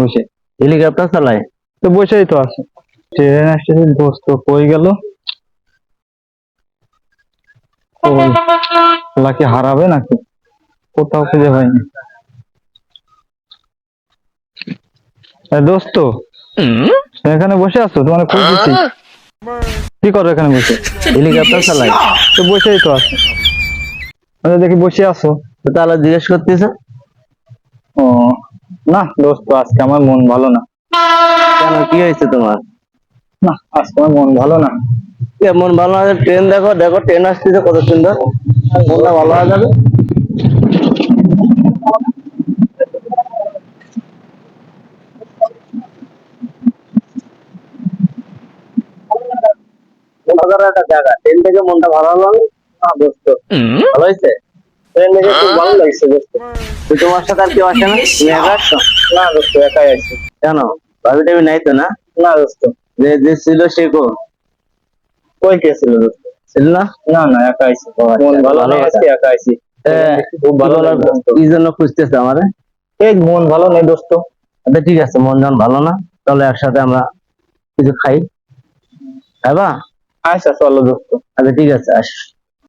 বসে। হেলিকপ্টার চালায়। তো বসেই তো আছে। ট্রেন আসতেছে দোস্ত কই গেল? কি হারাবে নাকি? কোথাও খুঁজে পাইনি। দোস্ত এখানে বসে আছো? তোমার খুঁজেছি কি করো এখানে বসে? হেলিকপ্টার চালায়। তো বসেই তো আছো। আচ্ছা দেখি বসে আছো। তাহলে জিজ্ঞেস করতেছে। ও। না দোস্ত আজকে আমার মন ভালো না। কেন কি হয়েছে তোমার? না আজকে আমার মন ভালো না। মন ভালো না ট্রেন দেখো দেখো ট্রেন আসতেছে কত সুন্দর। মনটা ভালো হয়ে যাবে। একটা জায়গা ট্রেন থেকে মনটা ভালো হলো না? না দোস্ত ভালো হয়েছে? ট্রেন দেখে খুব ভালো লাগছে দোস্ত তো তোমার সাথে আর কেউ আসে না? তুমি একা আসছো না দোস্ত একাই আছি। কেন ভাবি টাবি নাই তো না? না দোস্ত। যে যে ছিল সে কো? কই কে ছিল দোস্ত? ছিল না? না না একা আছি মন ভালো ভালো নেই কথা। আজকে একা আছি খুব ভালো লাগছে। কি জন্য খুঁজতেছে আমারে? এই মন ভালো নেই দোস্ত। আচ্ছা ঠিক আছে মন যখন ভালো না? তাহলে একসাথে আমরা কিছু খাই। খাইবা? আচ্ছা চলো দোস্ত। আচ্ছা ঠিক আছে আস।